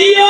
María.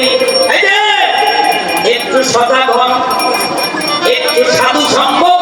করি। একটু সজাগ হন একটু সাধু সম্ভব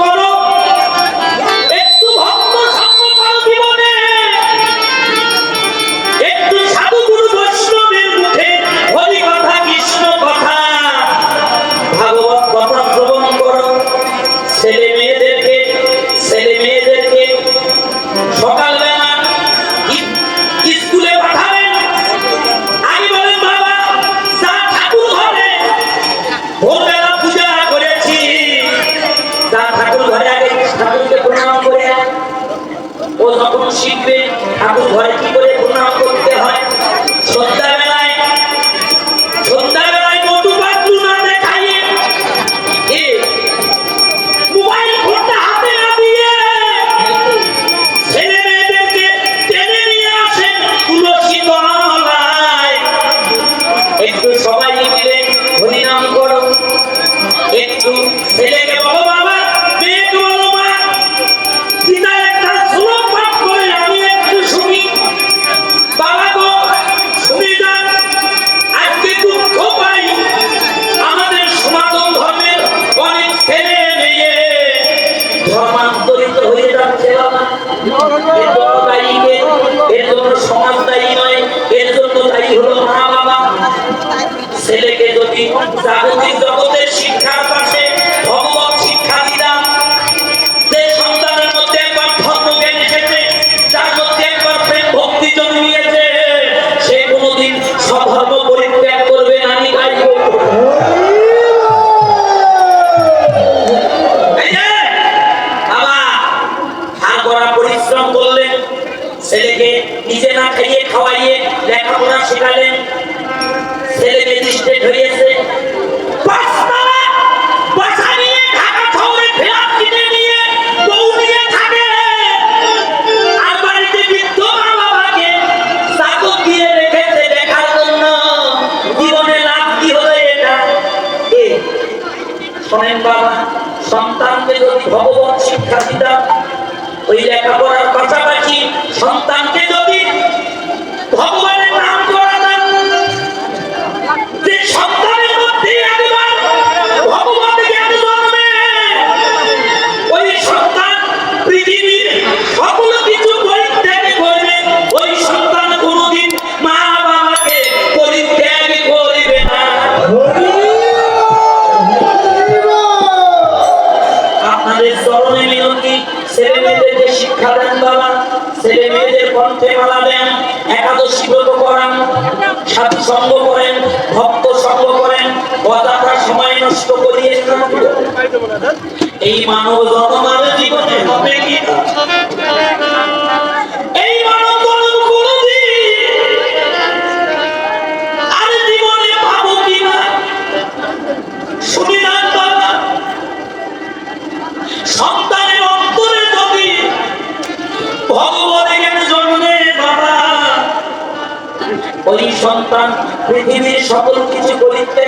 সকল কিছু বলিতে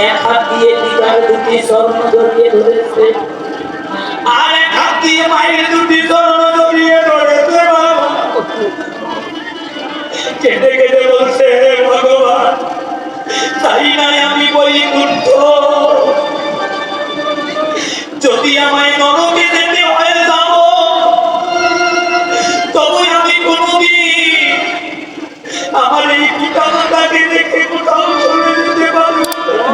এক হাত দিয়ে পিতার দুটি স্বর্ণ কেটে কেটে বলছে যদি আমায় নরকে যেতে হয়ে যাব, তবে আমি কোনোদিন আমার এই পিতা মাতাকে দেখে কোথাও চলে যেতে পারব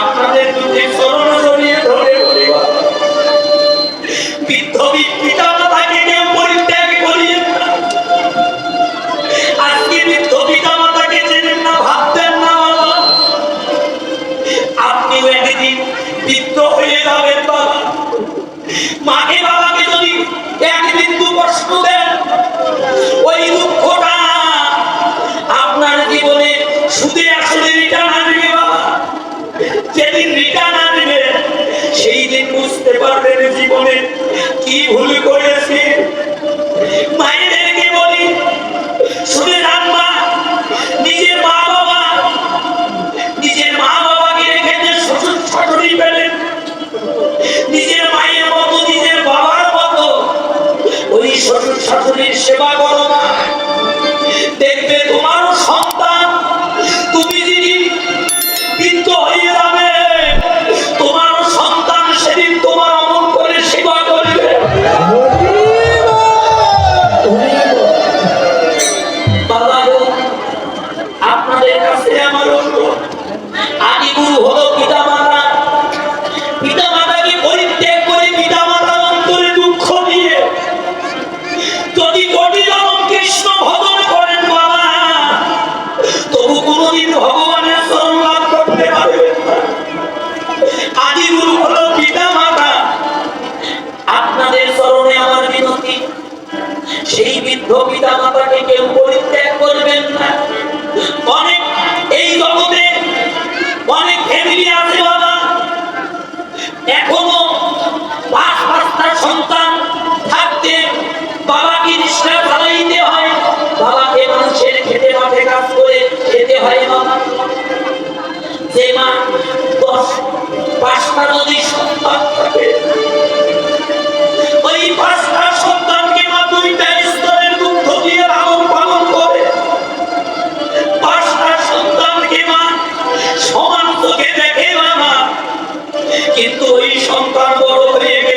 আপনাদের দুটি চরণ জড়িয়ে ধরে বলি। পিতা এখনও পাঁচ পাঁচটা সন্তান থাকতে বাবাকে রিক্সা চালাইতে হয়। বাবাকে মানুষের খেতে মাঠে কাজ করে খেতে হয় না। যে মা দশ পাঁচটা যদি সন্তান থাকে, ওই পাঁচটা সন্তানকে মা দুইটা কিন্তু ওই সন্তান বড় হয়ে